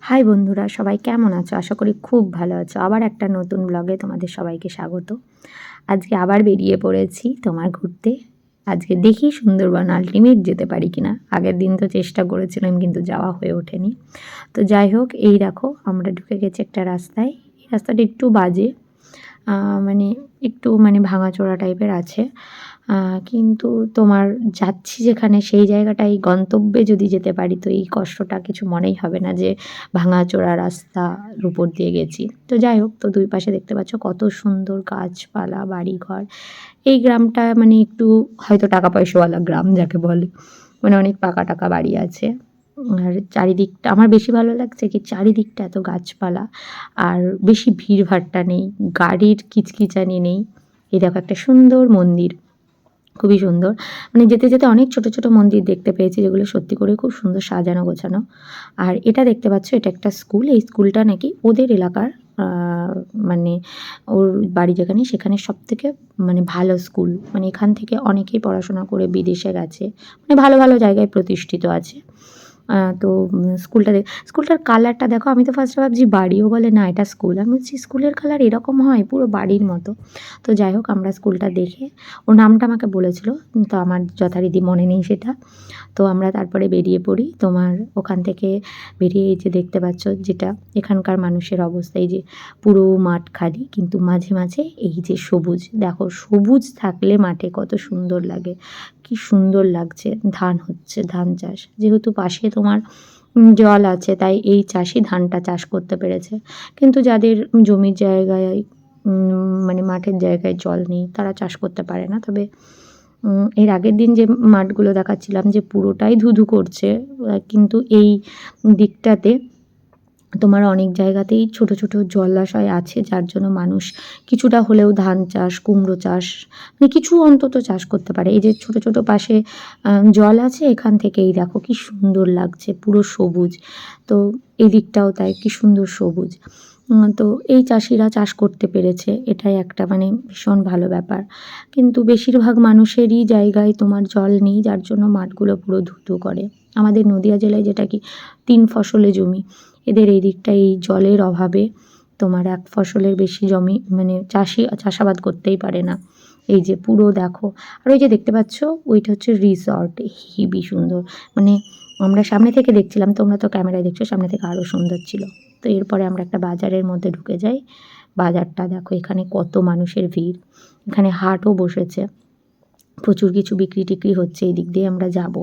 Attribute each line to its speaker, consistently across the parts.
Speaker 1: High বন্ধুরা, সবাই কেমন আছো? আশা করি খুব ভালো আছো। আবার একটা নতুন ব্লগে তোমাদের সবাইকে স্বাগত। আজকে আবার বেরিয়ে পড়েছি তোমার ঘুরতে। আজকে দেখি সুন্দরবন আলটিমেট যেতে পারি কিনা। আগের দিন তো চেষ্টা করেছিলাম, কিন্তু যাওয়া হয়ে ওঠেনি। তো যাই হোক, এই দেখো, আমরা ঢুকে গেছি একটা রাস্তায়। এই রাস্তাটা একটু বাজে। মানে একটু মানে ভাঙাচোরা টাইপের আছে। কিন্তু তোমার যাচ্ছি যেখানে সেই জায়গাটাই গন্তব্যে যদি যেতে পারি, তো এই কষ্টটা কিছু মনেই হবে না যে ভাঙাচোরা রাস্তার উপর দিয়ে গেছি। তো যাই হোক, তো দুই পাশে দেখতে পাচ্ছ কত সুন্দর গাছপালা, বাড়িঘর। এই গ্রামটা মানে একটু হয়তো টাকা পয়সাওয়ালা গ্রাম, যাকে বলে। মানে অনেক পাকা টাকা বাড়ি আছে। আর চারিদিকটা, আমার বেশি ভালো লাগছে কি চারিদিকটা এত গাছপালা আর বেশি ভিড়ভাট্টা নেই, গাড়ির কিচকিচানি নেই। এই দেখো একটা সুন্দর মন্দির, খুবই সুন্দর। মানে যেতে যেতে অনেক ছোট ছোট মন্দির দেখতে পেয়েছি যেগুলো সত্যি করে খুব সুন্দর সাজানো গোছানো। আর এটা দেখতে পাচ্ছ, এটা একটা স্কুল, এই স্কুলটা নাকি ওদের এলাকার মানে ওর বাড়ি যেখানে, সেখানে সব থেকে মানে ভালো স্কুল। মানে এখান থেকে অনেকেই পড়াশোনা করে বিদেশে গেছে। মানে ভালো ভালো জায়গায় প্রতিষ্ঠিত আছে। তো স্কুলটা দেখ, স্কুলটার কালারটা দেখো, আমি তো ফার্স্টে ভাবছি বাড়িও বলে না, এটা স্কুল। আমি বলছি, স্কুলের কালার এরকম হয়, পুরো বাড়ির মতো। তো যাই হোক, আমরা স্কুলটা দেখে ওর নামটা আমাকে বলেছিল, তো আমার যথারীতি মনে নেই সেটা। তো আমরা তারপরে বেরিয়ে পড়ি, তোমার ওখান থেকে বেরিয়ে এই যে দেখতে পাচ্ছ যেটা, এখানকার মানুষের অবস্থা, এই যে পুরো মাঠ খালি, কিন্তু মাঝে মাঝে এই যে সবুজ, দেখো সবুজ থাকলে মাঠে কত সুন্দর লাগে, কি সুন্দর লাগছে, ধান হচ্ছে, ধান চাষ। যেহেতু পাশে তোমার জল আছে, তাই এই চাষি ধানটা চাষ করতে পেরেছে। কিন্তু যাদের জমির জায়গায় মানে মাঠের জায়গায় জল নেই, তারা চাষ করতে পারে না। তবে এর আগের দিন যে মাঠগুলো দেখাচ্ছিলাম যে পুরোটাই ধুধু করছে কিন্তু এই দিকটাতে তোমার অনেক জায়গাতেই ছোট ছোট জলাশয় আছে, যার জন্য মানুষ কিছুটা হলেও ধান চাষ, কুমড়ো চাষ মানে কিছু অন্তত চাষ করতে পারে। এই যে ছোট ছোট পাশে জল আছে, এখান থেকেই দেখো কি সুন্দর লাগছে, পুরো সবুজ। তো এই দিকটাও তাই, কি সুন্দর সবুজ। তো এই চাষিরা চাষ করতে পেরেছে, এটাই একটা মানে ভীষণ ভালো ব্যাপার। কিন্তু বেশিরভাগ মানুষেরই জায়গায় তোমার জল নেই, যার জন্য মাঠগুলো পুরো ধুধু করে। আমাদের নদিয়া জেলায় যেটা কি, তিন ফসলে জমি। এদের এই দিকটা এই জলের অভাবে তোমার এক ফসলের বেশি জমি মানে চাষি, চাষাবাদ করতেই পারে না। এই যে পুরো দেখো। আর ওই যে দেখতে পাচ্ছ, ওইটা হচ্ছে রিসর্ট হেবি সুন্দর। মানে আমরা সামনে থেকে দেখছিলাম, তোমরা তো ক্যামেরায় দেখছ, সামনে থেকে আরও সুন্দর ছিল। তো এরপরে আমরা একটা বাজারের মধ্যে ঢুকে যাই। বাজারটা দেখো, এখানে কত মানুষের ভিড়। এখানে হাটও বসেছে। প্রচুর কিছু বিক্রি টিক্রি হচ্ছে এই দিক দিয়ে আমরা যাব।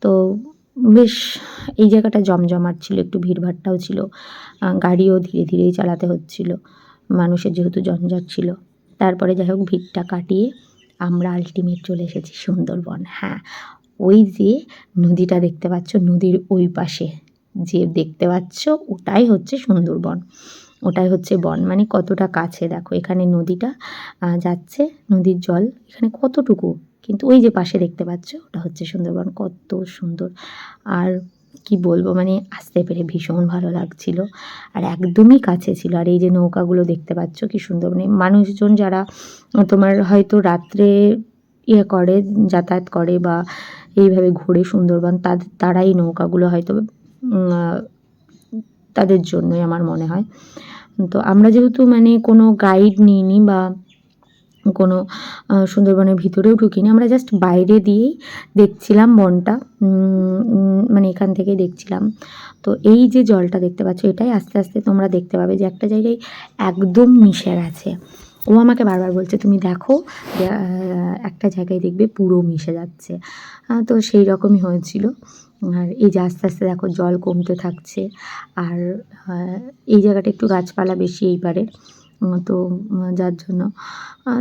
Speaker 1: তো বেশ, এই জায়গাটা জমজমাট ছিল, একটু ভিড়ভাট্টাও ছিল। গাড়িও ধীরে ধীরেই চালাতে হচ্ছিল। মানুষের যেহেতু জঞ্জাট ছিল। তারপরে যাই হোক, ভিড়টা কাটিয়ে আমরা আলটিমেট চলে এসেছি সুন্দরবন। হ্যাঁ ওই যে নদীটা দেখতে পাচ্ছ, নদীর ওই পাশে যে দেখতে পাচ্ছ, ওটাই হচ্ছে সুন্দরবন। ওটাই হচ্ছে বন। মানে কতটা কাছে, দেখো, এখানে নদীটা যাচ্ছে, নদীর জল, এখানে কতটুকু কিন্তু ওই যে পাশে দেখতে পাচ্ছ, ওটা হচ্ছে সুন্দরবন, কত সুন্দর। আর কি বলব মানে আসতে পেরে ভীষণ ভালো লাগছিল। আর একদমই কাছে ছিল। আর এই যে নৌকাগুলো দেখতে পাচ্ছ, কি সুন্দর। মানে মানুষজন যারা তোমার হয়তো রাত্রে ইয়ে করে, যাতায়াত করে বা এইভাবে ঘুরে সুন্দরবন তাদের তারাই নৌকাগুলো হয়তো তাদের জন্যই আমার মনে হয়। তো আমরা যেহেতু মানে কোনো গাইড নিইনি বা কোনো সুন্দরবনের ভিতরেও ঢুকিনি। আমরা জাস্ট বাইরে দিয়েই দেখছিলাম বনটা। মানে এখান থেকে দেখছিলাম। তো এই যে জলটা দেখতে পাচ্ছ এটাই আস্তে আস্তে তোমরা দেখতে পাবে যে একটা জায়গায় একদম মিশে গেছে। ও আমাকে বারবার বলছে তুমি দেখো একটা জায়গায় দেখবে পুরো মিশে যাচ্ছে। তো সেই রকমই হয়েছিল। আর এই যে আস্তে আস্তে দেখো জল কমতে থাকছে। আর এই জায়গাটা একটু গাছপালা বেশি এই পারে। উম, তো যার জন্য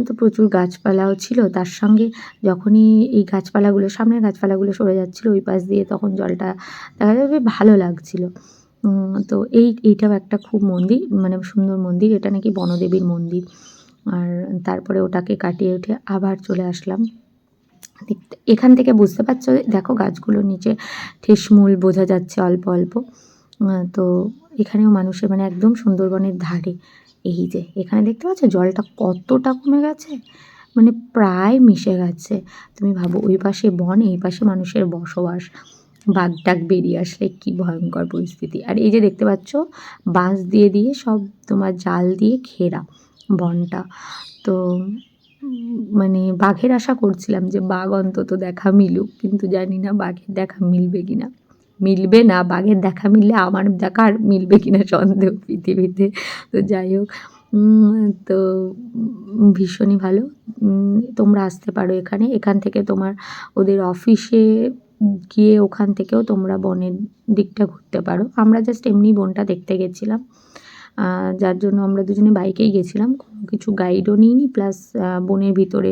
Speaker 1: তো প্রচুর গাছপালাও ছিল। তার সঙ্গে যখনই এই গাছপালাগুলো, সামনের গাছপালাগুলো সরে যাচ্ছিল, ওই পাশ দিয়ে তখন জলটা দেখা যাবে ভালো লাগছিল। তো এই, এইটাও একটা খুব মন্দির মানে সুন্দর মন্দির। এটা নাকি বনদেবীর মন্দির। আর তারপরে ওটাকে কাটিয়ে উঠে আবার চলে আসলাম। এখান থেকে বুঝতে পারছ, দেখো গাছগুলোর নিচে ঠেসমূল বোঝা যাচ্ছে অল্প অল্প। তো এখানেও মানুষের মানে একদম সুন্দরবনের ধারে এই যে, এখানে দেখতে পাচ্ছ জলটা কতটা কমে গেছে? মানে প্রায় মিশে গেছে। তুমি ভাবো ওই পাশে বন, এই পাশে মানুষের বসবাস। বাঘ টাক বেরিয়ে আসলে কি ভয়ঙ্কর পরিস্থিতি। আর এই যে দেখতে পাচ্ছ, বাঁশ দিয়ে দিয়ে সব তোমার জাল দিয়ে ঘেরা বনটা। তো মানে বাঘের আশা করছিলাম যে বাঘ অন্তত দেখা মিলুক, কিন্তু জানি না বাঘের দেখা মিলবে কি না মিলবে না, বাঘের দেখা মিললে আমার দেখা আর মিলবে কি না সন্দেহ পৃথিবীতে। তো যাই হোক তো ভীষণই ভালো। তোমরা আসতে পারো এখানে। এখান থেকে তোমার ওদের অফিসে গিয়ে ওখান থেকেও তোমরা বনের দিকটা ঘুরতে পারো। আমরা জাস্ট এমনি বনটা দেখতে গেছিলাম। যার জন্য আমরা দুজনে বাইকেই গেছিলাম। কোনো কিছু গাইডও নিইনি। প্লাস বনের ভিতরে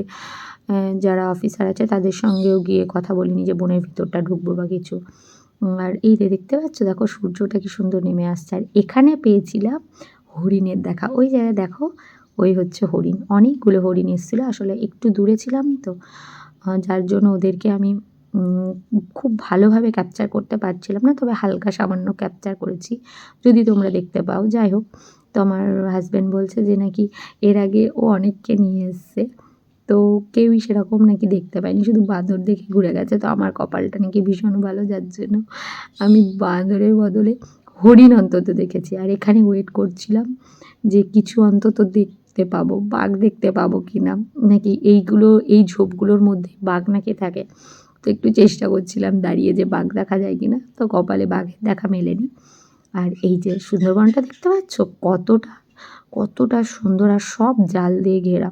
Speaker 1: যারা অফিসার আছে তাদের সঙ্গেও গিয়ে কথা বলিনি যে বনের ভিতরটা ঢুকবো বা কিছু। আর এই যে দেখতে পাচ্ছ, দেখো সূর্যটা কি সুন্দর নেমে আসছে। আর এখানে পেয়েছিলাম হরিণের দেখা। ওই জায়গায় দেখো, ওই হচ্ছে হরিণ। অনেকগুলো হরিণ এসেছিল। আসলে একটু দূরে ছিলাম তো যার জন্য ওদেরকে আমি খুব ভালোভাবে ক্যাপচার করতে পারছিলাম না। তবে হালকা সামান্য ক্যাপচার করেছি, যদি তোমরা দেখতে পাও। যাই হোক, তো আমার হাজব্যান্ড বলছে যে, নাকি এর আগে ও অনেককে নিয়ে এসছে। তো কেউই সেরকম নাকি দেখতে পায়নি। শুধু বাঁদর দেখে ঘুরে গেছে। তো আমার কপালটা নাকি ভীষণ ভালো, যার জন্য আমি বাঁদরের বদলে হরিণ অন্তত দেখেছি। আর এখানে ওয়েট করছিলাম যে কিছু অন্তত দেখতে পাবো, বাঘ দেখতে পাবো কি না নাকি এইগুলো, এই ঝোপগুলোর মধ্যে বাঘ নাকি থাকে? তো একটু চেষ্টা করছিলাম দাঁড়িয়ে যে বাঘ দেখা যায় কি না তো কপালে বাঘের দেখা মেলেনি। আর এই যে সুন্দরবনটা দেখতে পাচ্ছ? কতটা কতটা সুন্দর আর সব জাল দিয়ে ঘেরা।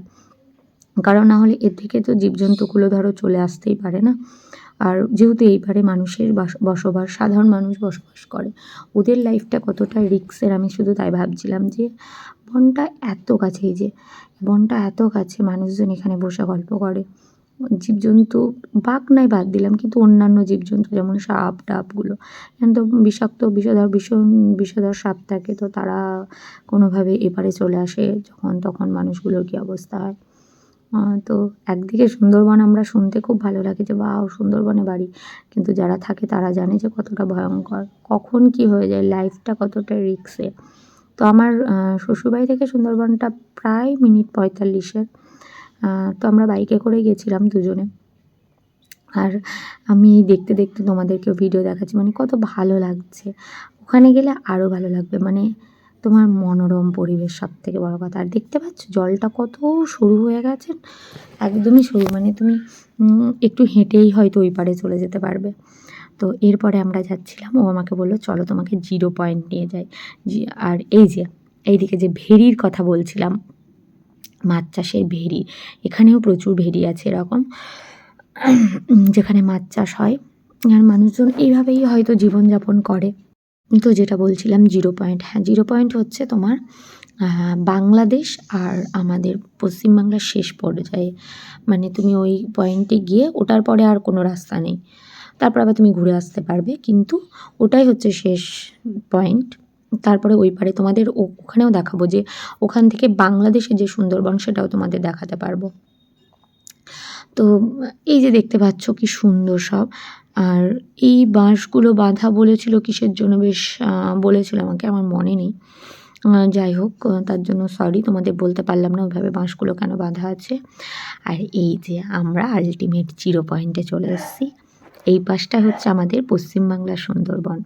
Speaker 1: কারণ না হলে এর থেকে তো জীবজন্তুগুলো ধরো চলে আসতেই পারে না। আর যেহেতু এই পারে মানুষের বাস- বসবাস, সাধারণ মানুষ বসবাস করে, ওদের লাইফটা কতটা রিক্সের আমি শুধু তাই ভাবছিলাম যে, বনটা এত কাছে যে, বনটা এত কাছে মানুষজন এখানে বসে গল্প করে। জীবজন্তু বাঘ নাই বাদ দিলাম, কিন্তু অন্যান্য জীবজন্তু যেমন সাপ টাপগুলো তো বিষাক্ত, বিষধর, ভীষণ বিষধর সাপ থাকে, তো তারা কোনোভাবে এপারে চলে আসে যখন তখন মানুষগুলোর কী অবস্থা হয়। তো একদিকে সুন্দরবন আমরা শুনতে খুব ভালো লাগে যে, বাহ, সুন্দরবনে বাড়ি। কিন্তু যারা থাকে তারা জানে যে, কতটা ভয়ঙ্কর। কখন কি হয়ে যায়, লাইফটা কতটা রিক্সে। তো আমার শ্বশুরবাড়ি থেকে সুন্দরবনটা প্রায় মিনিট পঁয়তাল্লিশের তো আমরা বাইকে করে গেছিলাম দুজনে। আর আমি দেখতে দেখতে তোমাদেরকেও ভিডিও দেখাচ্ছি মানে কত ভালো লাগছে। ওখানে গেলে আরও ভালো লাগবে। মানে তোমার মনোরম পরিবেশ সব থেকে বড়ো কথা। আর দেখতে পাচ্ছ, জলটা কত সরু হয়ে গেছে, একদমই সরু। মানে তুমি একটু হেঁটেই হয়তো ওই পারে চলে যেতে পারবে। তো এরপরে আমরা যাচ্ছিলাম, ও আমাকে বলল, চলো তোমাকে জিরো পয়েন্ট নিয়ে যাই। আর এই যে, এইদিকে যে ভেরির কথা বলছিলাম, মাছ চাষের ভেরি এখানেও প্রচুর ভেরি আছে এরকম, যেখানে মাছ চাষ হয়। আর মানুষজন এইভাবেই হয়তো জীবনযাপন করে। তো যেটা বলছিলাম, জিরো পয়েন্ট হ্যাঁ জিরো পয়েন্ট হচ্ছে তোমার বাংলাদেশ আর আমাদের পশ্চিমবাংলার শেষ পর্যায়ে। মানে তুমি ওই পয়েন্টে গিয়ে ওটার পরে আর কোনো রাস্তা নেই। তারপর আবার তুমি ঘুরে আসতে পারবে, কিন্তু ওটাই হচ্ছে শেষ পয়েন্ট। তারপরে ওই পারে তোমাদের ওখানেও দেখাবো যে ওখান থেকে বাংলাদেশের যে সুন্দরবন সেটাও তোমাদের দেখাতে পারব। তো এই যে দেখতে পাচ্ছ কি সুন্দর সব। আর এই বাঁশগুলো বাঁধা বলেছিল কিসের জন্য? বেশ বলেছিল আমাকে, আমার মনে নেই। যাই হোক তার জন্য সরি তোমাদের বলতে পারলাম না ওইভাবে বাঁশগুলো কেন বাঁধা আছে। আর এই যে আমরা আলটিমেট জিরো পয়েন্টে চলে এসেছি। এই পাশটা হচ্ছে আমাদের পশ্চিমবাংলার সুন্দরবন।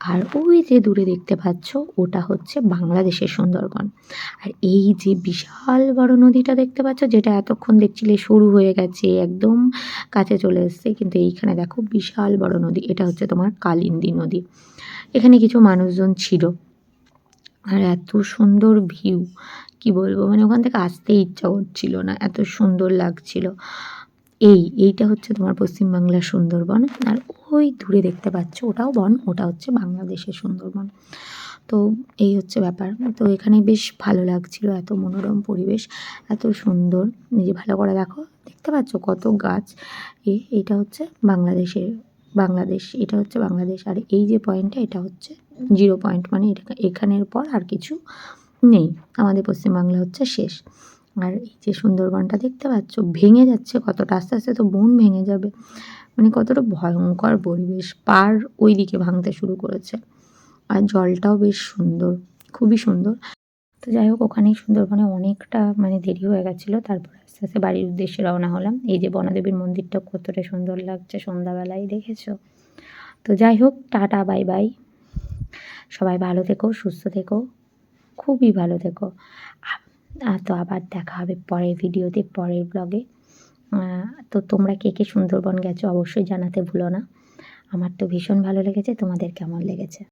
Speaker 1: আর ওই যে দূরে দেখতে পাচ্ছ, ওটা হচ্ছে বাংলাদেশের সুন্দরবন। আর এই যে বিশাল বড় নদীটা দেখতে পাচ্ছ, যেটা এতক্ষণ দেখছিলে সরু হয়ে গেছে, একদম কাছে চলে এসছে, কিন্তু এইখানে দেখো বিশাল বড় নদী, এটা হচ্ছে তোমার কালিন্দী নদী। এখানে কিছু মানুষজন ছিল। আর এত সুন্দর ভিউ, কি বলব মানে ওখান থেকে আসতে ইচ্ছা করছিল না, এত সুন্দর লাগছিল। এই, এইটা হচ্ছে তোমার পশ্চিমবাংলার সুন্দরবন। আর ওই দূরে দেখতে পাচ্ছ ওটাও বন, ওটা হচ্ছে বাংলাদেশের সুন্দরবন। তো এই হচ্ছে ব্যাপার। তো এখানে বেশ ভালো লাগছিল, এত মনোরম পরিবেশ, এত সুন্দর। নিজে ভালো করে দেখো, দেখতে পাচ্ছ কত গাছ। এ এইটা হচ্ছে বাংলাদেশের, বাংলাদেশ, এটা হচ্ছে বাংলাদেশ। আর এই যে পয়েন্টটা এটা হচ্ছে জিরো পয়েন্ট মানে এটা এখানের পর আর কিছু নেই। আমাদের পশ্চিমবাংলা হচ্ছে শেষ। আর এই যে সুন্দরবনটা দেখতে পাচ্ছ, ভেঙে যাচ্ছে কতটা, আস্তে আস্তে তো বন ভেঙে যাবে। মানে কতটা ভয়ঙ্কর পরিবেশ, পার ওই দিকে ভাঙতে শুরু করেছে। আর জলটাও বেশ সুন্দর, খুবই সুন্দর। তো যাই হোক, ওখানেই সুন্দরবনে অনেকটা মানে দেরি হয়ে গেছিল, তারপর আস্তে আস্তে বাড়ির উদ্দেশ্যে রওনা হলাম। এই যে বনদেবীর মন্দিরটা কতটা সুন্দর লাগছে, সন্ধ্যাবেলায় দেখেছ? তো যাই হোক, টাটা, বাই বাই। সবাই ভালো থেকো, সুস্থ থেকো, খুবই ভালো থেকো। তো আবার দেখা হবে পরের ভিডিওতে, পরের ব্লগে তো তোমরা কে কে সুন্দরবন গেছো অবশ্যই জানাতে ভুলো না। আমার তো ভীষণ ভালো লেগেছে, তোমাদের কেমন লেগেছে?